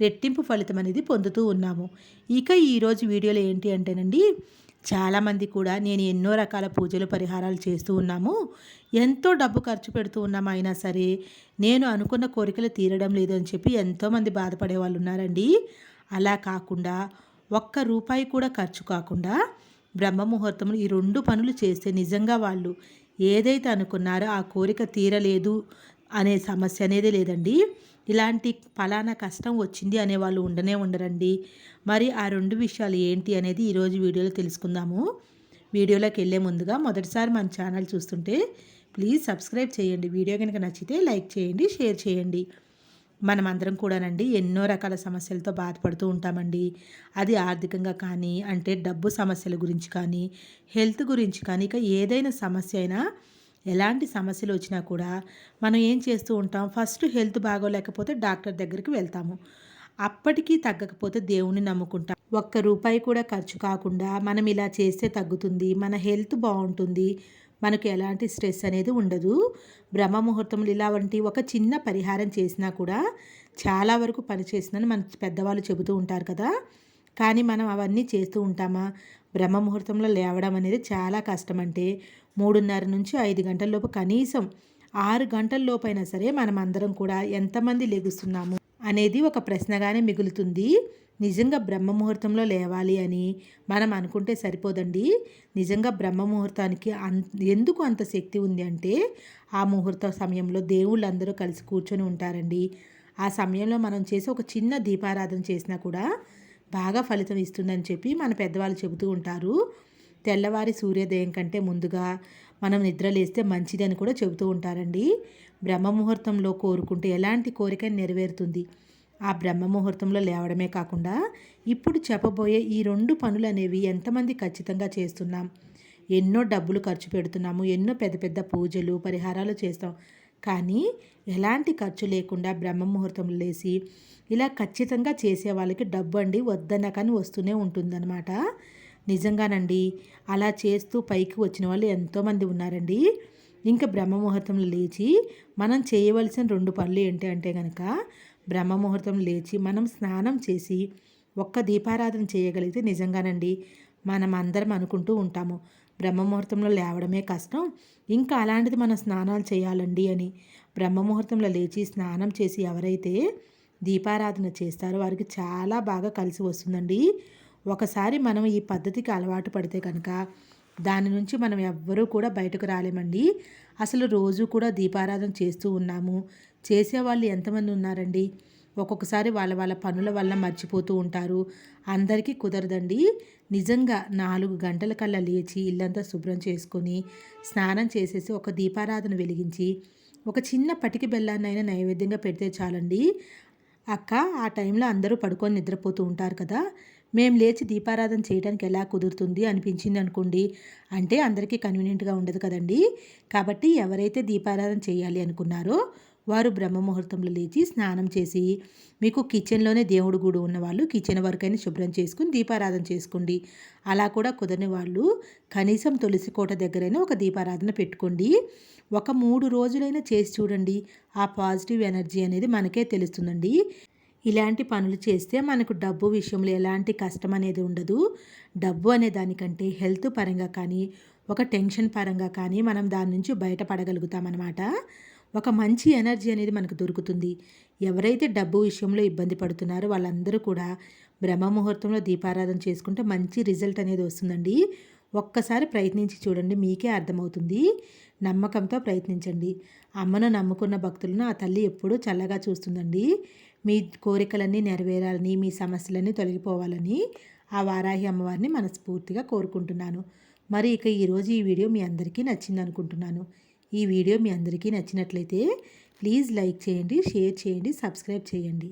రెట్టింపు ఫలితం అనేది పొందుతూ ఉన్నాము. ఇక ఈరోజు వీడియోలో ఏంటి అంటేనండి చాలామంది కూడా నేను ఎన్నో రకాల పూజలు పరిహారాలు చేస్తూ ఉన్నాము. ఎంతో డబ్బు ఖర్చు పెడుతూ ఉన్నాము అయినా సరే నేను అనుకున్న కోరికలు తీరడం లేదు అని చెప్పి ఎంతోమంది బాధపడే వాళ్ళు ఉన్నారండి. అలా కాకుండా ఒక్క రూపాయి కూడా ఖర్చు కాకుండా బ్రహ్మ ముహూర్తంలో ఈ రెండు పనులు చేస్తే నిజంగా వాళ్ళు ఏదైతే అనుకున్నారో ఆ కోరిక తీరలేదు అనే సమస్య అనేది లేదండి. ఇలాంటి ఫలానా కష్టం వచ్చింది అనే వాళ్ళు ఉండనే ఉండరండి. మరి ఆ రెండు విషయాలు ఏంటి అనేది ఈరోజు వీడియోలో తెలుసుకుందాము. వీడియోలోకి వెళ్ళే ముందుగా మొదటిసారి మన ఛానల్ చూస్తుంటే ప్లీజ్ సబ్స్క్రైబ్ చేయండి. వీడియో కనుక నచ్చితే లైక్ చేయండి షేర్ చేయండి. మనం అందరం కూడానండి ఎన్నో రకాల సమస్యలతో బాధపడుతూ ఉంటామండి. అది ఆర్థికంగా కానీ అంటే డబ్బు సమస్యల గురించి కానీ హెల్త్ గురించి కానీ ఇక ఏదైనా సమస్య అయినా ఎలాంటి సమస్యలు వచ్చినా కూడా మనం ఏం చేస్తూ ఉంటాం? ఫస్ట్ హెల్త్ బాగోలేకపోతే డాక్టర్ దగ్గరికి వెళ్తాము. అప్పటికీ తగ్గకపోతే దేవుణ్ణి నమ్ముకుంటాం. ఒక్క రూపాయి కూడా ఖర్చు కాకుండా మనం ఇలా చేస్తే తగ్గుతుంది మన హెల్త్ బాగుంటుంది మనకు ఎలాంటి స్ట్రెస్ అనేది ఉండదు. బ్రహ్మ ముహూర్తంలో ఇలా వంటి ఒక చిన్న పరిహారం చేసినా కూడా చాలా వరకు పనిచేసిందని మన పెద్దవాళ్ళు చెబుతూ ఉంటారు కదా. కానీ మనం అవన్నీ చేస్తూ ఉంటామా? బ్రహ్మ ముహూర్తంలో లేవడం అనేది చాలా కష్టం అంటే మూడున్నర నుంచి ఐదు గంటల లోపు కనీసం ఆరు గంటల లోపైనా సరే మనం అందరం కూడా ఎంతమంది లెగుస్తున్నాము అనేది ఒక ప్రశ్నగానే మిగులుతుంది. నిజంగా బ్రహ్మ ముహూర్తంలో లేవాలి అని మనం అనుకుంటే సరిపోదండి. నిజంగా బ్రహ్మ ముహూర్తానికి అన్ ఎందుకు అంత శక్తి ఉంది అంటే ఆ ముహూర్త సమయంలో దేవుళ్ళు అందరూ కలిసి కూర్చొని ఉంటారండి. ఆ సమయంలో మనం చేసి ఒక చిన్న దీపారాధన చేసినా కూడా బాగా ఫలితం ఇస్తుందని చెప్పి మన పెద్దవాళ్ళు చెబుతూ ఉంటారు. తెల్లవారి సూర్యోదయం కంటే ముందుగా మనం నిద్రలేస్తే మంచిది అని కూడా చెబుతూ ఉంటారండి. బ్రహ్మ ముహూర్తంలో కోరుకుంటే ఎలాంటి కోరిక నెరవేరుతుంది? ఆ బ్రహ్మ ముహూర్తంలో లేవడమే కాకుండా ఇప్పుడు చెప్పబోయే ఈ రెండు పనులు అనేవి ఎంతమంది ఖచ్చితంగా చేస్తున్నాం? ఎన్నో డబ్బులు ఖర్చు పెడుతున్నాము ఎన్నో పెద్ద పెద్ద పూజలు పరిహారాలు చేస్తాం. కానీ ఎలాంటి ఖర్చు లేకుండా బ్రహ్మ లేచి ఇలా ఖచ్చితంగా చేసే వాళ్ళకి డబ్బు అండి వద్దన్నా కానీ వస్తూనే ఉంటుందన్నమాట. నిజంగానండి అలా చేస్తూ పైకి వచ్చిన వాళ్ళు ఎంతోమంది ఉన్నారండి. ఇంకా బ్రహ్మ ముహూర్తంలో లేచి మనం చేయవలసిన రెండు పనులు ఏంటి అంటే కనుక బ్రహ్మ ముహూర్తం లేచి మనం స్నానం చేసి ఒక్క దీపారాధన చేయగలిగితే నిజంగానండి మనం అందరం అనుకుంటూ ఉంటాము. బ్రహ్మ ముహూర్తంలో లేవడమే కష్టం. ఇంకా అలాంటిది మనం స్నానాలు చేయాలండి అని. బ్రహ్మ ముహూర్తంలో లేచి స్నానం చేసి ఎవరైతే దీపారాధన చేస్తారో వారికి చాలా బాగా కలిసి వస్తుందండి. ఒకసారి మనం ఈ పద్ధతికి అలవాటు పడితే కనుక దాని నుంచి మనం ఎవ్వరూ కూడా బయటకు రాలేమండి. అసలు రోజు కూడా దీపారాధన చేస్తూ ఉన్నాము. చేసేవాళ్ళు ఎంతమంది ఉన్నారండి? ఒక్కొక్కసారి వాళ్ళ వాళ్ళ పనుల వల్ల మర్చిపోతూ ఉంటారు. అందరికీ కుదరదండి. నిజంగా నాలుగు గంటల కల్లా లేచి ఇల్లంతా శుభ్రం చేసుకొని స్నానం చేసేసి ఒక దీపారాధన వెలిగించి ఒక చిన్న పటికి బెల్లాన్నైనా నైవేద్యంగా పెడితే చాలండి. అక్క ఆ టైంలో అందరూ పడుకొని నిద్రపోతూ ఉంటారు కదా. మేము లేచి దీపారాధన చేయడానికి ఎలా కుదురుతుంది అనిపించింది అనుకోండి. అంటే అందరికీ కన్వీనియంట్గా ఉండదు కదండి. కాబట్టి ఎవరైతే దీపారాధన చేయాలి అనుకున్నారో వారు బ్రహ్మముహూర్తంలో లేచి స్నానం చేసి మీకు కిచెన్లోనే దేవుడు గుడి ఉన్నవాళ్ళు కిచెన్ వరకైనా శుభ్రం చేసుకుని దీపారాధన చేసుకోండి. అలా కూడా కుదరని వాళ్ళు కనీసం తులసి కోట దగ్గరైనా ఒక దీపారాధన పెట్టుకోండి. ఒక మూడు రోజులైనా చేసి చూడండి. ఆ పాజిటివ్ ఎనర్జీ అనేది మనకే తెలుస్తుందండి. ఇలాంటి పనులు చేస్తే మనకు డబ్బు విషయంలో ఎలాంటి కష్టం అనేది ఉండదు. డబ్బు అనే దానికంటే హెల్త్ పరంగా కానీ ఒక టెన్షన్ పరంగా కానీ మనం దాని నుంచి బయటపడగలుగుతామన్నమాట. ఒక మంచి ఎనర్జీ అనేది మనకు దొరుకుతుంది. ఎవరైతే డబ్బు విషయంలో ఇబ్బంది పడుతున్నారో వాళ్ళందరూ కూడా బ్రహ్మ ముహూర్తంలో దీపారాధన చేసుకుంటే మంచి రిజల్ట్ అనేది వస్తుందండి. ఒక్కసారి ప్రయత్నించి చూడండి మీకే అర్థమవుతుంది. నమ్మకంతో ప్రయత్నించండి. అమ్మను నమ్ముకున్న భక్తులను ఆ తల్లి ఎప్పుడూ చల్లగా చూస్తుందండి. మీ కోరికలన్నీ నెరవేరాలని మీ సమస్యలన్నీ తొలగిపోవాలని ఆ వారాహి అమ్మవారిని మనస్ఫూర్తిగా కోరుకుంటున్నాను. మరి ఇక ఈరోజు ఈ వీడియో మీ అందరికీ నచ్చింది అనుకుంటున్నాను ఈ వీడియో మీ అందరికీ నచ్చినట్లయితే ప్లీజ్ లైక్ చేయండి షేర్ చేయండి సబ్స్క్రైబ్ చేయండి.